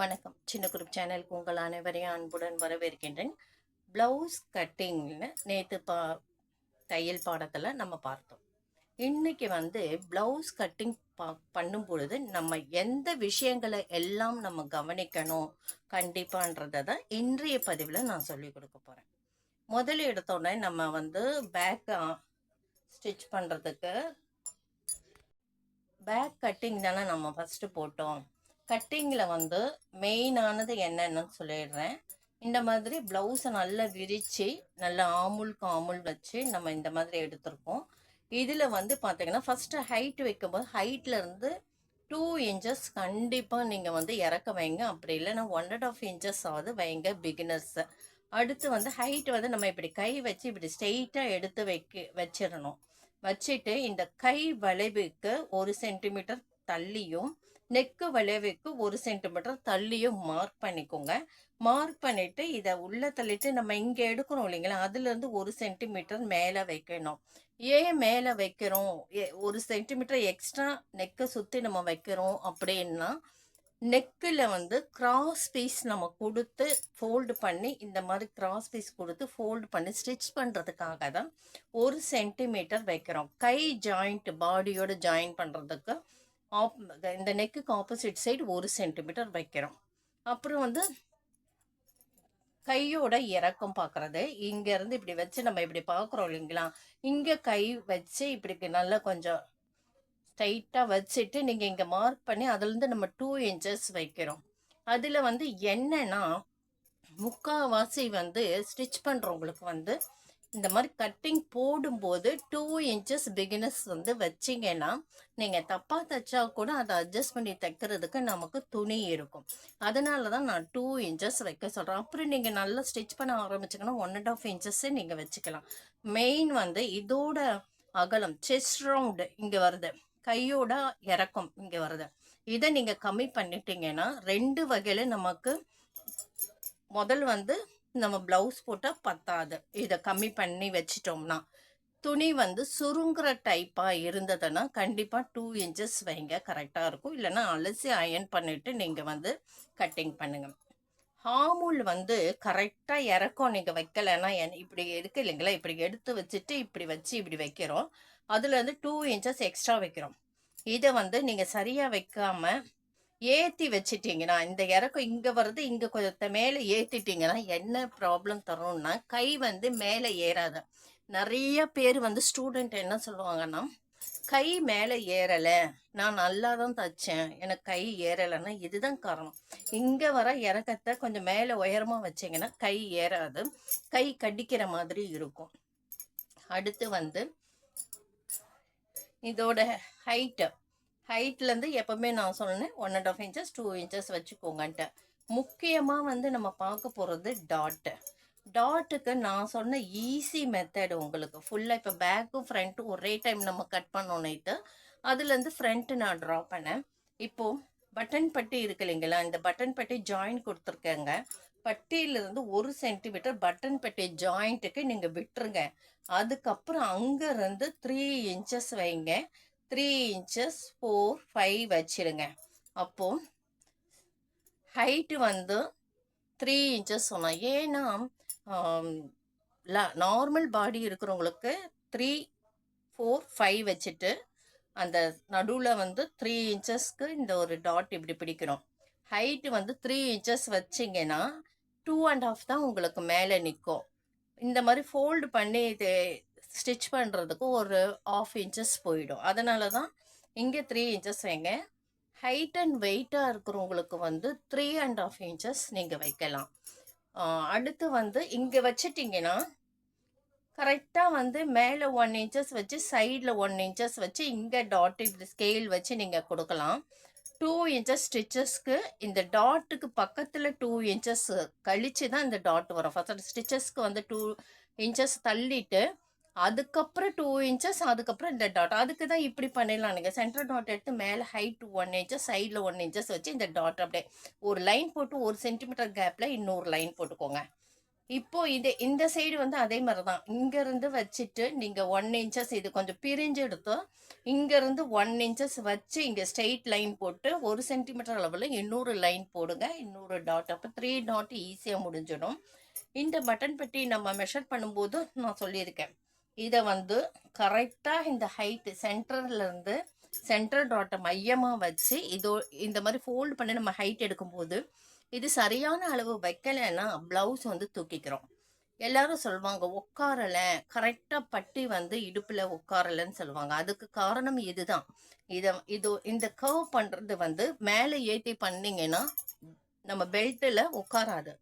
வணக்கம். சின்ன குரூப் சேனலுக்கு உங்கள் அனைவரையும் அன்புடன் வரவேற்கின்றேன். ப்ளவுஸ் கட்டிங்னு நேற்று பா தையல் பாடத்தில் நம்ம பார்த்தோம். இன்னைக்கு வந்து ப்ளவுஸ் கட்டிங் பா பண்ணும் பொழுது நம்ம எந்த விஷயங்களை எல்லாம் நம்ம கவனிக்கணும் கண்டிப்பான்றதை தான் இன்றைய பதிவில் நான் சொல்லி கொடுக்க போகிறேன் முதல்ல எடுத்தோடனே நம்ம வந்து பேக் ஸ்டிச் பண்ணுறதுக்கு பேக் கட்டிங் தானே நம்ம ஃபஸ்ட்டு போட்டோம். கட்டிங்கில் வந்து மெயினானது என்னென்னு சொல்லிடுறேன். இந்த மாதிரி ப்ளவுஸை நல்லா விரித்து நல்லா ஆமுல்க்கு ஆமுல் வச்சு நம்ம இந்த மாதிரி எடுத்திருக்கோம். இதில் வந்து பார்த்திங்கன்னா ஃபஸ்ட்டு ஹைட் வைக்கும்போது ஹைட்லேருந்து டூ இன்ச்சஸ் கண்டிப்பாக நீங்கள் வந்து இறக்க வைங்க. அப்படி இல்லைன்னா ஒன் அண்ட் ஆஃப் இன்ச்சஸ் ஆகுது வைங்க பிகினர்ஸை அடுத்து வந்து ஹைட் வந்து நம்ம இப்படி கை வச்சு இப்படி ஸ்ட்ரெயிட்டாக எடுத்து வைக்க வச்சிடணும். வச்சுட்டு இந்த கை வளைவுக்கு ஒரு சென்டிமீட்டர் தள்ளியும் நெக்கு வளைவுக்கு ஒரு சென்டிமீட்டர் தள்ளியும் மார்க் பண்ணிக்கோங்க. மார்க் பண்ணிட்டு இதை உள்ள தள்ளிட்டு நம்ம இங்கே எடுக்கிறோம் இல்லைங்களா? அதுலேருந்து ஒரு சென்டிமீட்டர் மேலே வைக்கணும். ஏன் மேலே வைக்கிறோம்? ஏ- ஒரு சென்டிமீட்டர் எக்ஸ்ட்ரா நெக்கை சுற்றி நம்ம வைக்கிறோம் அப்படின்னா நெக்கில் வந்து கிராஸ் பீஸ் நம்ம கொடுத்து ஃபோல்டு பண்ணி இந்த மாதிரி கிராஸ் பீஸ் கொடுத்து ஃபோல்டு பண்ணி ஸ்டிச் பண்ணுறதுக்காக தான் ஒரு சென்டிமீட்டர் வைக்கிறோம். கை ஜாயிண்ட் பாடியோட ஜாயின் பண்ணுறதுக்கு ஆப் இந்த நெக்குக்கு ஆப்போசிட் சைடு ஒரு சென்டிமீட்டர் வைக்கிறோம். அப்புறம் வந்து கையோட இறக்கம் பார்க்குறது இங்கேருந்து இப்படி வச்சு நம்ம இப்படி பார்க்குறோம் இல்லைங்களா? இங்கே கை வச்சு இப்படி நல்லா கொஞ்சம் ஸ்ட்ரைட்டாக வச்சுட்டு நீங்கள் இங்கே மார்க் பண்ணி அதுலேருந்து நம்ம டூ இன்ச்சஸ் வைக்கிறோம். அதில் வந்து என்னன்னா முக்கால்வாசி வந்து ஸ்டிச் பண்ணுறவங்களுக்கு வந்து இந்த மாதிரி கட்டிங் போடும்போது டூ இன்ச்சஸ் பிகினர்ஸ் வந்து வச்சிங்கன்னா நீங்கள் தப்பாக தைச்சா கூட அதை அட்ஜஸ்ட் பண்ணி தைக்கிறதுக்கு நமக்கு துணி இருக்கும். அதனால தான் நான் டூ இன்ச்சஸ் வைக்க சொல்கிறேன் அப்புறம் நீங்கள் நல்லா ஸ்டிச் பண்ண ஆரம்பிச்சிங்கன்னா ஒன் அண்ட் ஆஃப் இன்ச்சஸ்ஸே நீங்கள் வச்சுக்கலாம். மெயின் வந்து இதோட அகலம் செஸ்ட் ரவுண்டு இங்கே வருது. கையோட இறக்கம் இங்கே வருது. இதை நீங்கள் கம்மி பண்ணிட்டீங்கன்னா ரெண்டு வகையில் நமக்கு முதல் வந்து நம்ம ப்ளவுஸ் போட்டால் பத்தாது. இதை கம்மி பண்ணி வச்சிட்டோம்னா துணி வந்து சுருங்குற டைப்பாக இருந்ததுன்னா கண்டிப்பாக டூ இன்ச்சஸ் வைங்க. கரெக்டாக இருக்கும். இல்லைன்னா அலசி அயன் பண்ணிவிட்டு நீங்கள் வந்து கட்டிங் பண்ணுங்கள் ஹாமுல் வந்து கரெக்டாக இறக்கம். நீங்கள் வைக்கலைன்னா என் இப்படி இருக்கு இல்லைங்களா? இப்படி எடுத்து வச்சுட்டு இப்படி வச்சு இப்படி வைக்கிறோம். அதுலேருந்து டூ இன்ச்சஸ் எக்ஸ்ட்ரா வைக்கிறோம். இதை வந்து நீங்கள் சரியாக வைக்காமல் ஏற்றி வச்சிட்டிங்கன்னா இந்த இறக்கம் இங்கே வருது இங்கே கொஞ்சம் மேலே ஏற்றிட்டிங்கன்னா என்ன ப்ராப்ளம் தரும்னா கை வந்து மேலே ஏறாது. நிறைய பேர் வந்து ஸ்டூடெண்ட் என்ன சொல்லுவாங்கன்னா கை மேலே ஏறலை நான் நல்லா தான் தைச்சேன் எனக்கு கை ஏறலைன்னா இதுதான் காரணம். இங்கே வர இறக்கத்தை கொஞ்சம் மேலே உயரமாக வச்சிங்கன்னா கை ஏறாது. கை கடிக்கிற மாதிரி இருக்கும். அடுத்து வந்து இதோட ஹைட்டு ஹைட்லேருந்து எப்போவுமே நான் சொன்னேன் one and half inches two inches வச்சுக்கோங்கன்ட்டு. முக்கியமாக வந்து நம்ம பார்க்க போகிறது டாட்டு டாட்டுக்கு நான் சொன்ன ஈஸி மெத்தடு உங்களுக்கு. ஃபுல்லாக இப்போ பேக்கும் ஃப்ரண்ட்டும் ஒரே டைம் நம்ம கட் பண்ணோம் நைட்டு அதுலேருந்து ஃப்ரண்ட்டு நான் ட்ரா பண்ணேன். இப்போது பட்டன் பட்டி இருக்கு இல்லைங்களா? இந்த பட்டன் பட்டி ஜாயின் கொடுத்துருக்கேங்க. பட்டியிலிருந்து ஒரு சென்டிமீட்டர் பட்டன் பட்டி ஜாயிண்ட்டுக்கு நீங்கள் விட்டுருங்க. அதுக்கப்புறம் அங்கேருந்து த்ரீ இன்ச்சஸ் வைங்க. த்ரீ இன்ச்சஸ் ஃபோர் ஃபைவ் வச்சுருங்க. அப்போ ஹைட்டு வந்து த்ரீ இன்ச்சஸ் சொன்னோம் ஏன்னா நார்மல் பாடி இருக்கிறவங்களுக்கு த்ரீ ஃபோர் ஃபைவ் வச்சுட்டு அந்த நடுவில் வந்து த்ரீ இன்ச்சஸ்க்கு இந்த ஒரு டாட் இப்படி பிடிக்கணும். ஹைட்டு வந்து த்ரீ இன்ச்சஸ் வச்சிங்கன்னா டூ அண்ட் ஆஃப் தான் உங்களுக்கு மேலே நிற்கும் இந்த மாதிரி ஃபோல்டு பண்ணி இது ஸ்டிச் பண்ணுறதுக்கு ஒரு ஆஃப் இன்ச்சஸ் போயிடும். அதனால தான் இங்கே த்ரீ இன்ச்சஸ் வைங்க. ஹைட் அண்ட் வெயிட்டாக இருக்கிறவங்களுக்கு வந்து த்ரீ அண்ட் ஆஃப் இன்ச்சஸ் நீங்கள் வைக்கலாம். அடுத்து வந்து இங்கே வச்சிட்டிங்கன்னா கரெக்டாக வந்து மேலே ஒன் இன்ச்சஸ் வச்சு சைடில் ஒன் இன்ச்சஸ் வச்சு இங்கே டாட் இப்படி ஸ்கேல் வச்சு நீங்கள் கொடுக்கலாம். டூ இன்ச்சஸ் ஸ்டிச்சஸ்க்கு இந்த டாட்டுக்கு பக்கத்தில் டூ இன்ச்சஸ் கழித்து தான் இந்த டாட் வரும். ஃபஸ்ட் ஸ்டிச்சஸ்க்கு வந்து டூ இன்ச்சஸ் தள்ளிட்டு அதுக்கப்புறம் டூ இன்ச்சஸ் அதுக்கப்புறம் இந்த டாட் அதுக்கு தான் இப்படி பண்ணிடலாம் நீங்கள் சென்டர் டாட் எடுத்து மேலே ஹைட் ஒன் இன்ச்சஸ் சைடில் ஒன் இன்ச்சஸ் வச்சு இந்த டாட் அப்படியே ஒரு லைன் போட்டு ஒரு சென்டிமீட்டர் கேப்பில் இன்னொரு லைன் போட்டுக்கோங்க. இப்போ இது இந்த சைடு வந்து அதே மாதிரி தான் இங்கேருந்து வச்சுட்டு நீங்கள் ஒன் இன்ச்சஸ் இது கொஞ்சம் பிரிஞ்சு எடுத்து இங்கேருந்து ஒன் இன்ச்சஸ் வச்சு இங்கே ஸ்ட்ரெயிட் லைன் போட்டு ஒரு சென்டிமீட்டர் அளவில் இன்னொரு லைன் போடுங்க. இன்னொரு டாட் அப்போ த்ரீ டாட் ஈஸியாக முடிஞ்சிடும். இந்த பட்டன் பெட்டி நம்ம மெஷர் பண்ணும்போது நான் சொல்லியிருக்கேன். இதை வந்து கரெக்டாக இந்த ஹைட்டு சென்டர்லேருந்து சென்ட்ரல் டாட்டை மையமாக வச்சு இதோ இந்த மாதிரி ஃபோல்டு பண்ணி நம்ம ஹைட் எடுக்கும்போது இது சரியான அளவு வைக்கலைன்னா ப்ளவுஸ் வந்து தூக்கிக்கிறோம். எல்லாரும் சொல்லுவாங்க உட்காரலை. கரெக்டாக பட்டி வந்து இடுப்பில் உட்காரலைன்னு சொல்லுவாங்க. அதுக்கு காரணம் இதுதான். இதை இது இந்த கர்வ் பண்ணுறது வந்து மேலே ஏற்றி பண்ணிங்கன்னா நம்ம பெல்ட்டில் உட்காராது.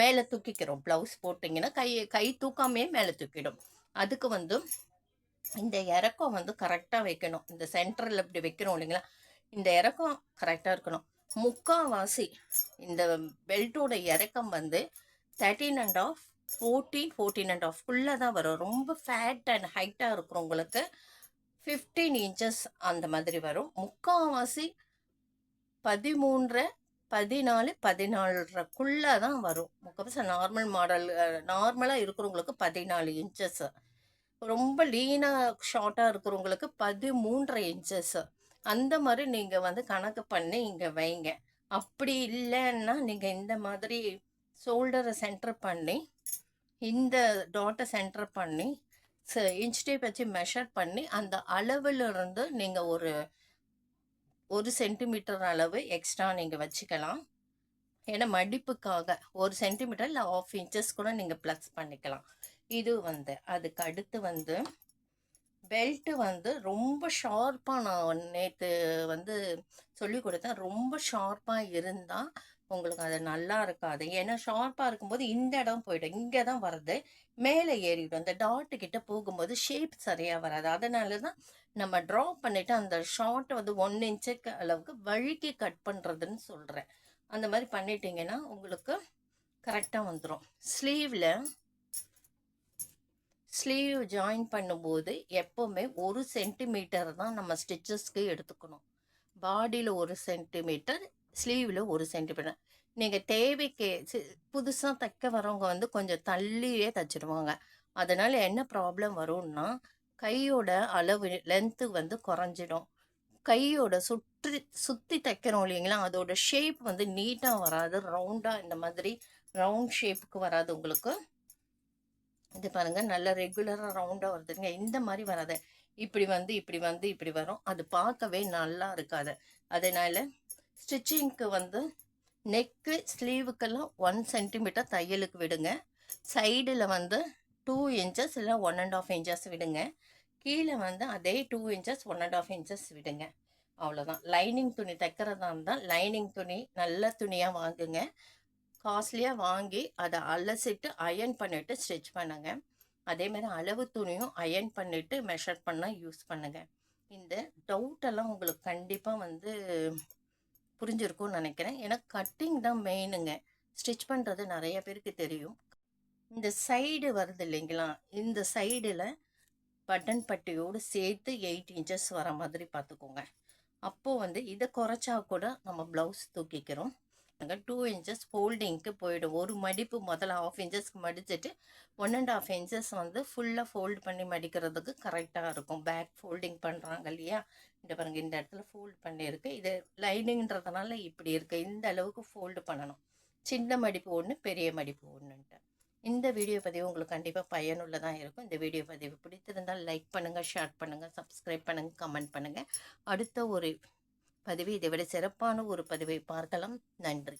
மேலே தூக்கிக்கிறோம். ப்ளவுஸ் போட்டிங்கன்னா கை கை தூக்காமே மேலே தூக்கிடும். அதுக்கு வந்து இந்த இறக்கம் வந்து கரெக்டாக வைக்கணும். இந்த சென்டரில் இப்படி வைக்கிறோம் இல்லைங்களா? இந்த இறக்கம் கரெக்டாக இருக்கணும். முக்காவாசி இந்த பெல்ட்டோட இறக்கம் வந்து thirteen and half fourteen fourteen and half தான் வரும். ரொம்ப ஃபேட் அண்ட் ஹைட்டாக இருக்கிறவங்களுக்கு ஃபிஃப்டீன் இன்ச்சஸ் அந்த மாதிரி வரும். முக்காவாசி பதிமூன்றரை பதினாலு பதினாலரைக்குள்ளே தான் வரும் முக்கால்வாசி நார்மல் மாடல் நார்மலாக இருக்கிறவங்களுக்கு பதினாலு இன்ச்சஸ் ரொம்ப லீனாக ஷார்ட்டாக இருக்கிறவங்களுக்கு பதிமூன்றரை இன்ச்சஸ். அந்த மாதிரி நீங்கள் வந்து கணக்கு பண்ணி இங்கே வைங்க. அப்படி இல்லைன்னா நீங்கள் இந்த மாதிரி ஷோல்டரை சென்டர் பண்ணி இந்த டாட்டை சென்டர் பண்ணி இன்ச் டேப் வச்சு மெஷர் பண்ணி அந்த அளவிலிருந்து நீங்கள் ஒரு ஒரு சென்டிமீட்டர் அளவு எக்ஸ்ட்ரா நீங்கள் வச்சுக்கலாம். ஏன்னா மடிப்புக்காக ஒரு சென்டிமீட்டர் இல்லை ஆஃப் இன்ச்சஸ் கூட நீங்கள் ப்ளஸ் பண்ணிக்கலாம். இது வந்து அதுக்கு அடுத்து வந்து பெல்ட்டு வந்து ரொம்ப ஷார்ப்பாக நான் நேற்று வந்து சொல்லி கொடுத்தேன். ரொம்ப ஷார்ப்பாக இருந்தால் உங்களுக்கு அது நல்லா இருக்காது. ஏன்னா ஷார்ப்பாக இருக்கும்போது இந்த இடம் போயிடும். இங்கே தான் வருது மேலே ஏறிடும். இந்த டாட்டு கிட்ட போகும்போது ஷேப் சரியாக வராது. அதனால தான் நம்ம ட்ரா பண்ணிவிட்டு அந்த ஷார்ட்டை வந்து ஒன் இன்ச்சுக்கு அளவுக்கு வழுக்கி கட் பண்ணுறதுன்னு சொல்கிறேன் அந்த மாதிரி பண்ணிட்டீங்கன்னா உங்களுக்கு கரெக்டாக வந்துடும் ஸ்லீவில் ஸ்லீவ் ஜாயின் பண்ணும்போது எப்போவுமே ஒரு சென்டிமீட்டர் தான் நம்ம ஸ்டிச்சஸ்க்கு எடுத்துக்கணும். பாடியில் ஒரு சென்டிமீட்டர் ஸ்லீவில் ஒரு சென்டிமீட்டர் நீங்கள் தேவைக்கு புதுசாக தைக்க வரவங்க வந்து கொஞ்சம் தள்ளியே தைச்சிடுவாங்க அதனால் என்ன ப்ராப்ளம் வரும்னா கையோட அளவு லென்த்து வந்து குறைஞ்சிடும். கையோட சுற்றி சுற்றி தைக்கிறோம் இல்லைங்களா? அதோட ஷேப் வந்து நீட்டாக வராது ரவுண்டாக இந்த மாதிரி ரவுண்ட் ஷேப்புக்கு வராது உங்களுக்கு. இது பாருங்கள் நல்ல ரெகுலராக ரவுண்டாக வருதுங்க. இந்த மாதிரி வராது. இப்படி வந்து இப்படி வந்து இப்படி வரும். அது பார்க்கவே நல்லா இருக்காது. அதனால் ஸ்டிச்சிங்க்கு வந்து நெக்கு ஸ்லீவுக்கெல்லாம் ஒன் சென்டிமீட்டர் தையலுக்கு விடுங்க. சைடில் வந்து டூ இன்ச்சஸ் இல்லை ஒன் அண்ட் ஆஃப் இன்ச்சஸ் விடுங்க. கீழே வந்து அதே two inches one and half inches விடுங்க. அவ்வளோதான் லைனிங் துணி தைக்கிறதா இருந்தால் லைனிங் துணி நல்ல துணியாக வாங்குங்க. காஸ்ட்லியாக வாங்கி அதை அலசிட்டு அயன் பண்ணிவிட்டு ஸ்டிச் பண்ணுங்கள் அதேமாதிரி அளவு துணியும் அயன் பண்ணிவிட்டு மெஷர் பண்ண யூஸ் பண்ணுங்கள் இந்த டவுட்டெல்லாம் உங்களுக்கு கண்டிப்பாக வந்து புரிஞ்சிருக்கும்னு நினைக்கிறேன். ஏன்னா கட்டிங் தான் மெயினுங்க ஸ்டிச் பண்ணுறது நிறைய பேருக்கு தெரியும். இந்த சைடு வருது இல்லைங்களா? இந்த சைடில் பட்டன் பட்டியோடு சேர்த்து எயிட் இன்ச்சஸ் வர மாதிரி பார்த்துக்கோங்க. அப்போது வந்து இதை குறைச்சா கூட நம்ம ப்ளவுஸ் தூக்கிக்கிறோம். டூ இன்ச்சஸ் ஃபோல்டிங்க்கு போயிடும். ஒரு மடிப்பு முதல்ல ஆஃப் இன்ச்சஸ்க்கு மடிச்சுட்டு ஒன் அண்ட் ஆஃப் இன்ச்சஸ் வந்து ஃபுல்லாக ஃபோல்டு பண்ணி மடிக்கிறதுக்கு கரெக்டாக இருக்கும். பேக் ஃபோல்டிங் பண்ணுறாங்க இல்லையா? இந்த பாருங்கள் இந்த இடத்துல ஃபோல்டு பண்ணியிருக்கு. இது லைனிங்கிறதுனால இப்படி இருக்குது இந்த அளவுக்கு ஃபோல்டு பண்ணணும். சின்ன மடிப்பு ஒன்று பெரிய மடிப்பு ஒன்றுன்ட்டு இந்த வீடியோ பதிவு உங்களுக்கு கண்டிப்பாக பயனுள்ளதாக இருக்கும். இந்த வீடியோ பதிவு பிடித்திருந்தால் லைக் பண்ணுங்கள் ஷேர் பண்ணுங்கள் சப்ஸ்கிரைப் பண்ணுங்கள் கமெண்ட் பண்ணுங்கள் அடுத்த ஒரு பதிவு இதைவிட சிறப்பான ஒரு பதிவை பார்க்கலாம். நன்றி.